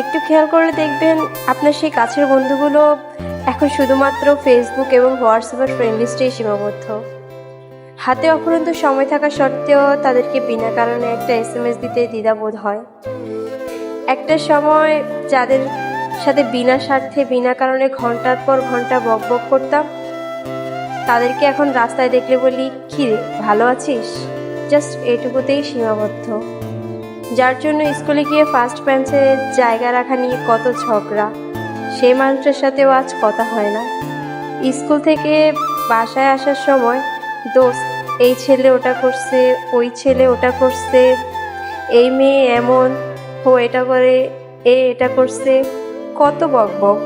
একটু খেয়াল করলে দেখবেন আপনার সেই কাছের বন্ধুগুলো এখন শুধুমাত্র ফেসবুক এবং হোয়াটসঅ্যাপের ফ্রেন্ড লিস্টেই সীমাবদ্ধ। হাতে অফুরন্ত সময় থাকা সত্ত্বেও তাদেরকে বিনা কারণে একটা এস এম এস দিতে দ্বিধাবোধ হয়। একটা সময় যাদের সাথে বিনা স্বার্থে, বিনা কারণে ঘণ্টার পর ঘণ্টা বক বক করতাম, তাদেরকে এখন রাস্তায় দেখলে বলি, কী রে, ভালো আছিস? জাস্ট এটুকুতেই সীমাবদ্ধ। যার জন্য স্কুলে গিয়ে ফার্স্ট বেঞ্চে জায়গা রাখা নিয়ে কত ঝগড়া, সেই মানুষটার সাথেও আজ কথা হয় না। স্কুল থেকে বাসায় আসার সময়, দোস্ত, এই ছেলে ওটা করছে, ওই ছেলে ওটা করছে, এই মেয়ে এমন, ও এটা করে, এ এটা করছে। কত বক বক।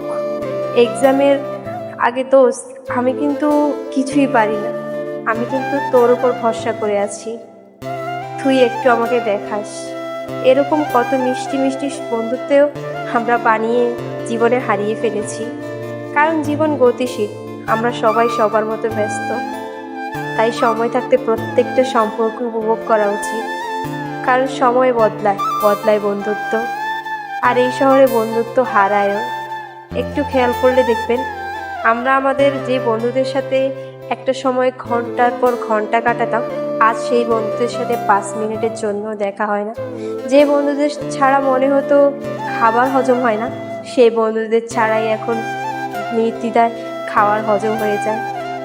এক্সামের আগে, দোস্ত, আমি কিন্তু কিছুই পারি না। আমি কিন্তু তোর উপর ভরসা করে আছি। তুই একটু আমাকে দেখাস। এরকম কত মিষ্টি মিষ্টি বন্ধুত্বেও আমরা বানিয়ে জীবনে হারিয়ে ফেলেছি। কারণ জীবন গতিশীল, আমরা সবাই সবার মতো ব্যস্ত। তাই সময় থাকতে প্রত্যেকটা সম্পর্ক উপভোগ করা উচিত। কারণ সময় বদলায় বদলায় বন্ধুত্ব। আর এই শহরে বন্ধুত্ব হারায়ও। একটু খেয়াল করলে দেখবেন, আমরা আমাদের যে বন্ধুদের সাথে একটা সময় ঘণ্টার পর ঘণ্টা কাটাতাম আজ সেই বন্ধুদের সাথে পাঁচ মিনিটের জন্য দেখা হয় না। যে বন্ধুদের ছাড়া মনে হতো খাবার হজম হয় না, সেই বন্ধুদের ছাড়াই এখন নির্দ্বিধায় খাওয়ার হজম হয়ে যায়।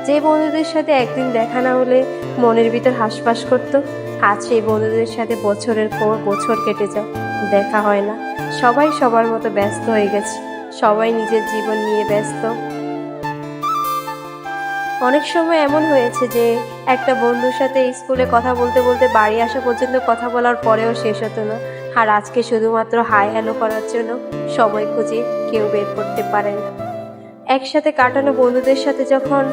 যে বন্ধুদের সাথে একদিন দেখা না হলে মনের ভিতর হাসপাস করতো, আজ সেই বন্ধুদের সাথে বছরের পর বছর কেটে যায়, দেখা হয় না। সবাই সবার মতো ব্যস্ত হয়ে গেছে, সবাই নিজের জীবন নিয়ে ব্যস্ত। অনেক সময় এমন হয়েছে যে একটা বন্ধুর সাথে স্কুলে কথা বলতে বলতে বাড়ি আসা পর্যন্ত কথা বলার পরেও শেষ হতো না। আর আজকে শুধুমাত্র হাই হ্যালো করার জন্য সময় খুঁজে কেউ বের করতে পারে না। একসাথে কাটানো বন্ধুদের সাথে যখন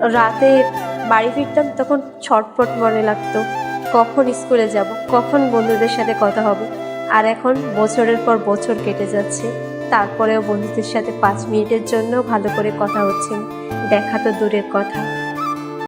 রাতে বাড়ি ফিরতাম তখন ছটফট মনে লাগতো, কখন স্কুলে যাব, কখন বন্ধুদের সাথে কথা হবে। আর এখন বছরের পর বছর কেটে যাচ্ছে। তারপরেও বন্ধুদের সাথে পাঁচ মিনিটের জন্য ভালো করে কথা হচ্ছে। দেখা তো দূরের কথা